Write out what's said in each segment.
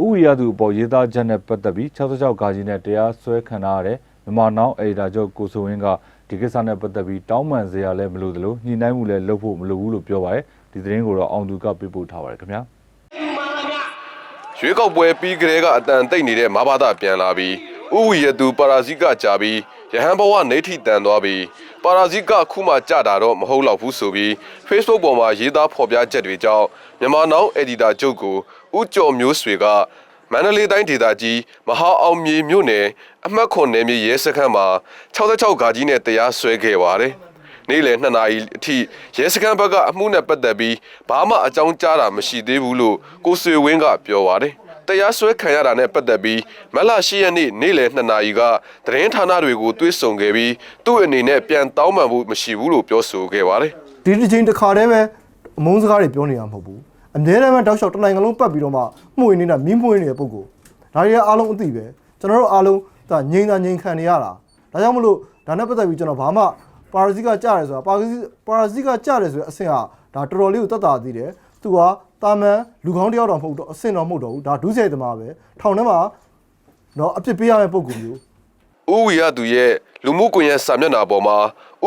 ဥဝီရသူအပေါ်ရေးသားချက်နဲ့ပတ်သက်ပြီး66ကာကြီးနဲ့တရားစွဲခံထားရတဲ့မြန်မာနောင်အေဒီတာချုပ်ကိုစိုးဝင်းကဒီကိစ္စနဲ့ပတ်သက်ပြီးတောင်းပန်စရာလည်းမလိုသလိုညှိနှိုင်းမှုလည်းလုပ်ဖို့မလိုဘူးလို့ပြောပါတယ်ဒီသတင်းကိုတော့အောင်သူကပြပို့ထားပါတယ်ခင်ဗျာရွေးကောက်ပွဲပြီးကလေးကအတန်တိတ်နေတဲ့မဘာသာပြန်လာပြီးဥဝီရသူပါရာဇိကကြာပြီးရဟန်းဘဝနေထိတန်သွားပြီးပါရာဇိကခုမှကြာတာတော့မဟုတ်တော့ဘူးဆိုပြီး Facebook ပေါ်မှာရေးသားဖော်ပြချက်တွေကြောင့်မြန်မာနောင်အက်ဒီတာချုပ်ကို ဥကျော်မျိုးဆွေကမန္တလေးတိုင်းဒေသကြီးမဟာအောင်မြေမြို့နယ်အမှတ်ခွန်နယ်မြေရဲစခန်းမှာ66ဂါကြီးနဲ့တရားစွဲခဲ့ပါတယ်။နေ့လယ်2နာရီအထိရဲစခန်းဘက်ကအမှုနဲ့ပတ်သက်ပြီးဘာမှအကြောင်းကြားတာမရှိသေးဘူးလို့ကိုဆွေဝင်းကပြောပါတယ်။တရားစွဲခံရတာနဲ့ပတ်သက်ပြီးမက်လာရှိရက်နေ့နေ့လယ်2နာရီကသတင်းဌာနတွေကိုတွေးဆုံခဲ့ပြီးသူ့အနေနဲ့ပြန်တောင်းပန်ဖို့မရှိဘူးလို့ပြောဆိုခဲ့ပါတယ်။ဒီတစ်ချိန်တစ်ခါတည်းပဲအမုန်းစကားတွေပြောနေတာမဟုတ်ဘူး အများတမ်းပဲတောက်လျှောက်တစ်နိုင်ငံလုံးပတ်ပြီးတော့မှမှုဝင်နေတာမင်းမှုဝင်နေတဲ့ပုံကိုဒါတွေကအားလုံးအသိပဲကျွန်တော်တို့အားလုံးဒါငြိမ်သာငြိမ်ခံနေရတာဒါကြောင့်မလို့ဒါနဲ့ပတ်သက်ပြီးကျွန်တော်ဘာမှပါရစီကကြားတယ်ဆိုတာပါရစီပါရစီကကြားတယ်ဆိုတဲ့အဆင့်ကဒါတော်တော်လေးကိုတတ်တာသိတယ်သူကတာမန်လူကောင်းတယောက်တော့မဟုတ်တော့အဆင့်တော့မဟုတ်တော့ဘူးဒါဒုစရိုက်သမားပဲထောင်ထဲမှာတော့အပြစ်ပေးရမယ့်ပုံကူမျိုးဥဝီရသူရဲ့လူမှုကွန်ရက်စာမျက်နှာပေါ်မှာ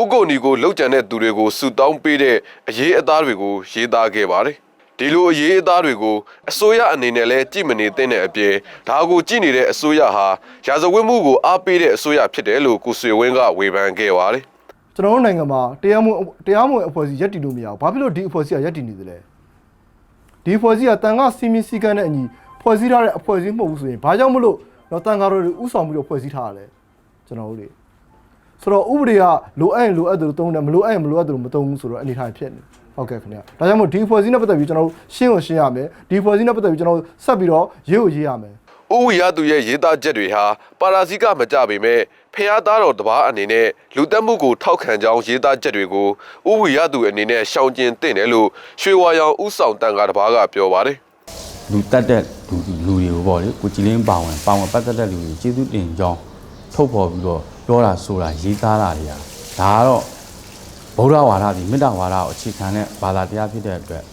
ဥက္ကိုနီကိုလှုပ်ကြံတဲ့သူတွေကိုစူတောင်းပေးတဲ့အရေးအသားတွေကိုရေးသားခဲ့ပါတယ်။ ဒီလိုအရေးအသားတွေကိုအစိုးရအနေနဲ့လည်းကြည့်မနေသင့်တဲ့အပြင်ဒါကိုကြည့်နေတဲ့အစိုးရဟာရာဇဝတ်မှုကိုအားပေးတဲ့အစိုးရဖြစ်တယ်လို့ကိုဆွေဝင်းကဝေဖန်ခဲ့ပါတယ်။ကျွန်တော်တို့နိုင်ငံမှာတရားမဝင်တရားမဝင်အဖွဲ့အစည်းရက်တည်လို့မရဘူး။ဘာဖြစ်လို့ဒီအဖွဲ့အစည်းကရက်တည်နေသလဲ။ဒီအဖွဲ့အစည်းကတန်ခါစီမီစီကန်နဲ့အညီဖွဲ့စည်းထားတဲ့အဖွဲ့အစည်းမဟုတ်ဘူးဆိုရင်ဘာကြောင့်မလို့တော့တန်ခါတော်တွေဥဆောင်ပြီးတော့ဖွဲ့စည်းထားရလဲ။ကျွန်တော်တို့တွေ ဆိုတော့ဥပဒေကလိုအပ်ရင်လိုအပ်တယ်လို့သုံးတယ်မလိုအပ်ရင်မလိုအပ်တယ်လို့မသုံးဘူးဆိုတော့အနေထားဖြစ်နေ။ဟုတ်ကဲ့ခင်ဗျာ။ဒါကြောင့်မို့ဒီအဖွဲ့အစည်းနဲ့ပတ်သက်ပြီးကျွန်တော်တို့ရှင်းကိုရှင်းရမယ်။ဒီအဖွဲ့အစည်းနဲ့ပတ်သက်ပြီးကျွန်တော်တို့ဆက်ပြီးတော့ရေးကိုရေးရမယ်။ဥဝီရသူရဲ့ရေးသားချက်တွေဟာပါရာဇိကမကြပေမဲ့ဖះသားတော်တပားအနေနဲ့လူတက်မှုကိုထောက်ခံကြောင်းရေးသားချက်တွေကိုဥဝီရသူအနေနဲ့ရှောင်ကျဉ်သင့်တယ်လို့ရွှေဝါရောင်ဥဆောင်တန်ကတပားကပြောပါတယ်လူတက်တဲ့လူလူတွေကိုပေါ့လေကိုကြည်လင်းပါဝင်ပါဝင်ပတ်သက်တဲ့လူတွေကျေးဇူးတင်ကြောင်း ထုတ်ဖော်ပြီးတော့ပြောတာဆိုတာရေးသားတာတွေကဒါကတော့ဗုဒ္ဓဝါဒဒီမေတ္တာဝါဒကိုအခြေခံတဲ့ဘာသာတရားဖြစ်တဲ့အတွက်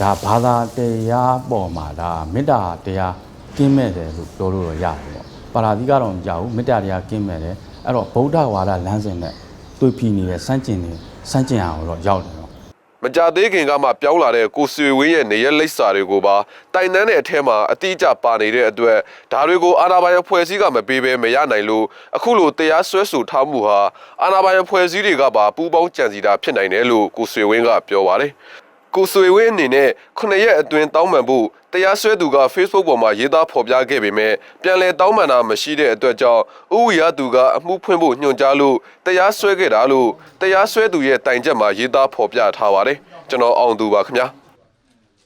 ဒါဘာသာတရားပေါ်မှာဒါမေတ္တာတရားကင်းမဲ့တယ်လို့ပြောလို့တော့ရတယ်ပေါ့ပါရာသီကတော့မကြောက်ဘူးမေတ္တာတရားကင်းမဲ့တယ်အဲ့တော့ဗုဒ္ဓဝါဒလမ်းစဉ်နဲ့တွေ့ဖြစ်နေတဲ့စန့်ကျင်နေစန့်ကျင်အောင်တော့ရောက်တယ်နော် မကြသေးခင်ကမှပြောင်းလာတဲ့ကိုဆွေဝင်းရဲ့နေရက်လိပ်စာတွေကိုပါတိုင်တန်းတဲ့အထက်မှာအတိအကျပါနေတဲ့အတွက်ဒါတွေကိုအာဏာပိုင်အဖွဲ့အစည်းကမပေးဘဲမရနိုင်လို့အခုလိုတရားစွဲဆိုထားမှုဟာအာဏာပိုင်အဖွဲ့အစည်းတွေကပါပူးပေါင်းကြံစည်တာဖြစ်နိုင်တယ်လို့ကိုဆွေဝင်းကပြောပါတယ် ကိုဆွေဝင်းအနေနဲ့ခုနှစ်ရက်အတွင်းတောင်းပန်ဖို့တရားစွဲသူက Facebook ပေါ်မှာရေးသားဖော်ပြခဲ့ပေမဲ့ပြန်လည်တောင်းပန်တာမရှိတဲ့အတွက်ကြောင့်ဥဝီရသူကအမှုဖွင့်ဖို့ညွှန်ကြားလို့တရားစွဲခဲ့တာလို့တရားစွဲသူရဲ့တိုင်ချက်မှာရေးသားဖော်ပြထားပါတယ်ကျွန်တော်အောင်သူပါခင်ဗျာ